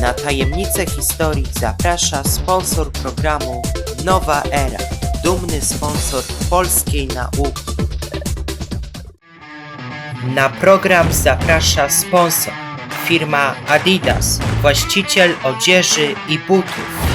Na tajemnice historii zaprasza sponsor programu Nowa Era, dumny sponsor polskiej nauki. Na program zaprasza sponsor firma Adidas, właściciel odzieży i butów.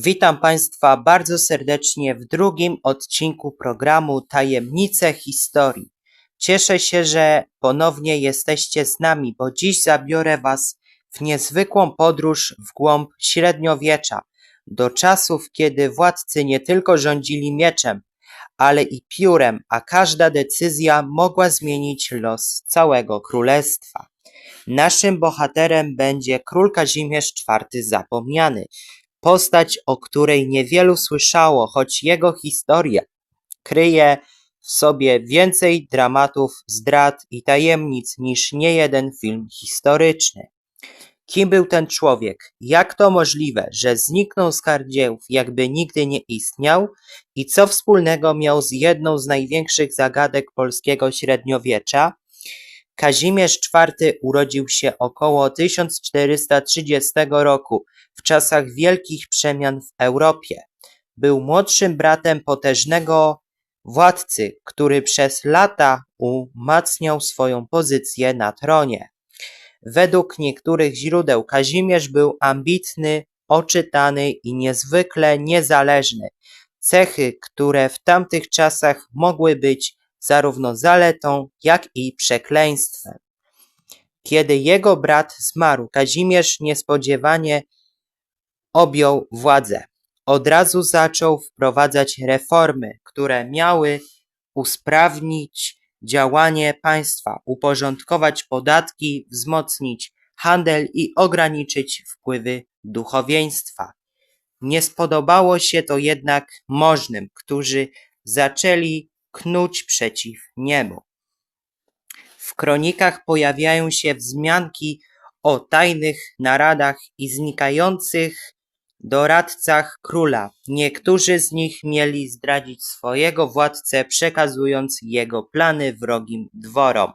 Witam Państwa bardzo serdecznie w drugim odcinku programu Tajemnice Historii. Cieszę się, że ponownie jesteście z nami, bo dziś zabiorę Was w niezwykłą podróż w głąb średniowiecza, do czasów, kiedy władcy nie tylko rządzili mieczem, ale i piórem, a każda decyzja mogła zmienić los całego królestwa. Naszym bohaterem będzie król Kazimierz IV Zapomniany, postać, o której niewielu słyszało, choć jego historia kryje w sobie więcej dramatów, zdrad i tajemnic niż niejeden film historyczny. Kim był ten człowiek? Jak to możliwe, że zniknął z kart dzieł, jakby nigdy nie istniał? I co wspólnego miał z jedną z największych zagadek polskiego średniowiecza? Kazimierz IV urodził się około 1430 roku w czasach wielkich przemian w Europie. Był młodszym bratem potężnego władcy, który przez lata umacniał swoją pozycję na tronie. Według niektórych źródeł Kazimierz był ambitny, oczytany i niezwykle niezależny. Cechy, które w tamtych czasach mogły być zarówno zaletą, jak i przekleństwem. Kiedy jego brat zmarł, Kazimierz niespodziewanie objął władzę. Od razu zaczął wprowadzać reformy, które miały usprawnić działanie państwa, uporządkować podatki, wzmocnić handel i ograniczyć wpływy duchowieństwa. Nie spodobało się to jednak możnym, którzy zaczęli knuć przeciw niemu. W kronikach pojawiają się wzmianki o tajnych naradach i znikających doradcach króla. Niektórzy z nich mieli zdradzić swojego władcę, przekazując jego plany wrogim dworom.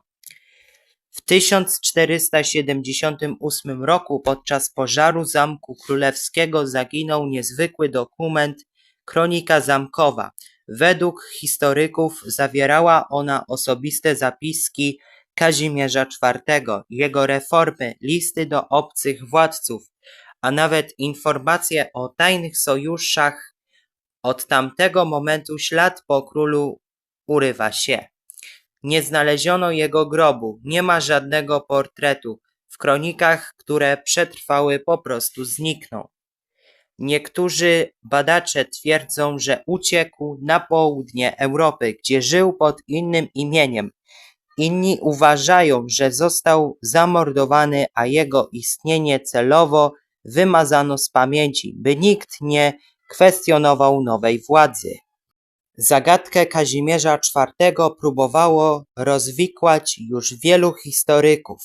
W 1478 roku podczas pożaru Zamku Królewskiego zaginął niezwykły dokument Kronika Zamkowa. Według historyków zawierała ona osobiste zapiski Kazimierza IV, jego reformy, listy do obcych władców, a nawet informacje o tajnych sojuszach. Od tamtego momentu ślad po królu urywa się. Nie znaleziono jego grobu, nie ma żadnego portretu. W kronikach, które przetrwały, po prostu zniknął. Niektórzy badacze twierdzą, że uciekł na południe Europy, gdzie żył pod innym imieniem. Inni uważają, że został zamordowany, a jego istnienie celowo wymazano z pamięci, by nikt nie kwestionował nowej władzy. Zagadkę Kazimierza IV próbowało rozwikłać już wielu historyków.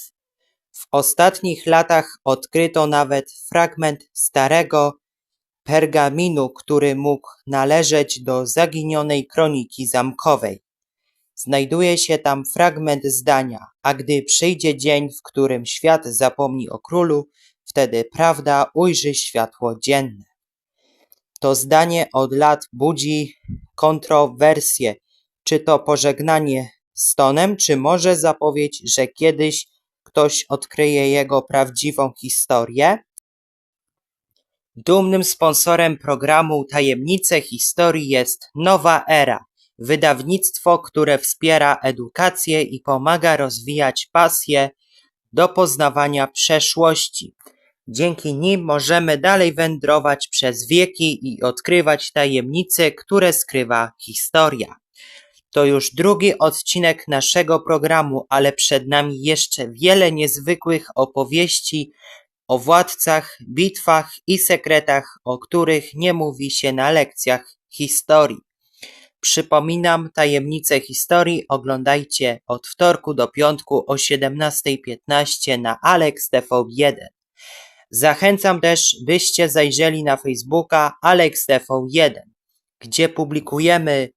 W ostatnich latach odkryto nawet fragment starego pergaminu, który mógł należeć do zaginionej kroniki zamkowej. Znajduje się tam fragment zdania, a gdy przyjdzie dzień, w którym świat zapomni o królu, wtedy prawda ujrzy światło dzienne. To zdanie od lat budzi kontrowersje, czy to pożegnanie z tonem, czy może zapowiedź, że kiedyś ktoś odkryje jego prawdziwą historię. Dumnym sponsorem programu Tajemnice Historii jest Nowa Era, wydawnictwo, które wspiera edukację i pomaga rozwijać pasję do poznawania przeszłości. Dzięki nim możemy dalej wędrować przez wieki i odkrywać tajemnice, które skrywa historia. To już drugi odcinek naszego programu, ale przed nami jeszcze wiele niezwykłych opowieści o władcach, bitwach i sekretach, o których nie mówi się na lekcjach historii. Przypominam, tajemnice historii oglądajcie od wtorku do piątku o 17.15 na Alex TV1. Zachęcam też, byście zajrzeli na Facebooka Alex TV1, gdzie publikujemy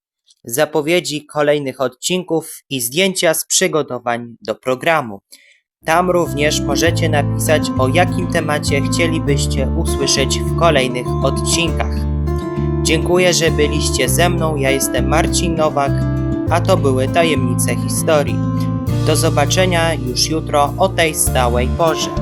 zapowiedzi kolejnych odcinków i zdjęcia z przygotowań do programu. Tam również możecie napisać, o jakim temacie chcielibyście usłyszeć w kolejnych odcinkach. Dziękuję, że byliście ze mną. Ja jestem Marcin Nowak, a to były tajemnice historii. Do zobaczenia już jutro o tej stałej porze.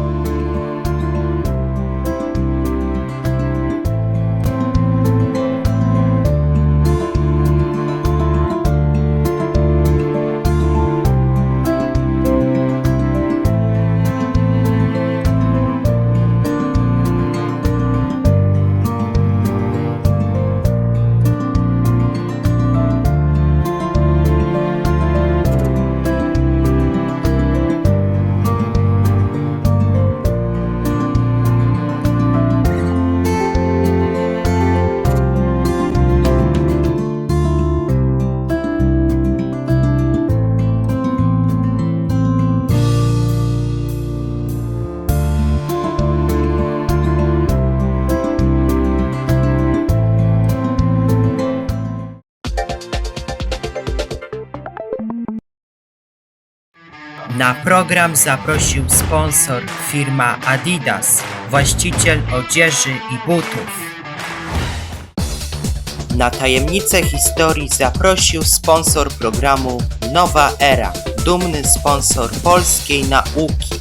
Na program zaprosił sponsor firma Adidas, właściciel odzieży i butów. Na tajemnice historii zaprosił sponsor programu Nowa Era, dumny sponsor polskiej nauki.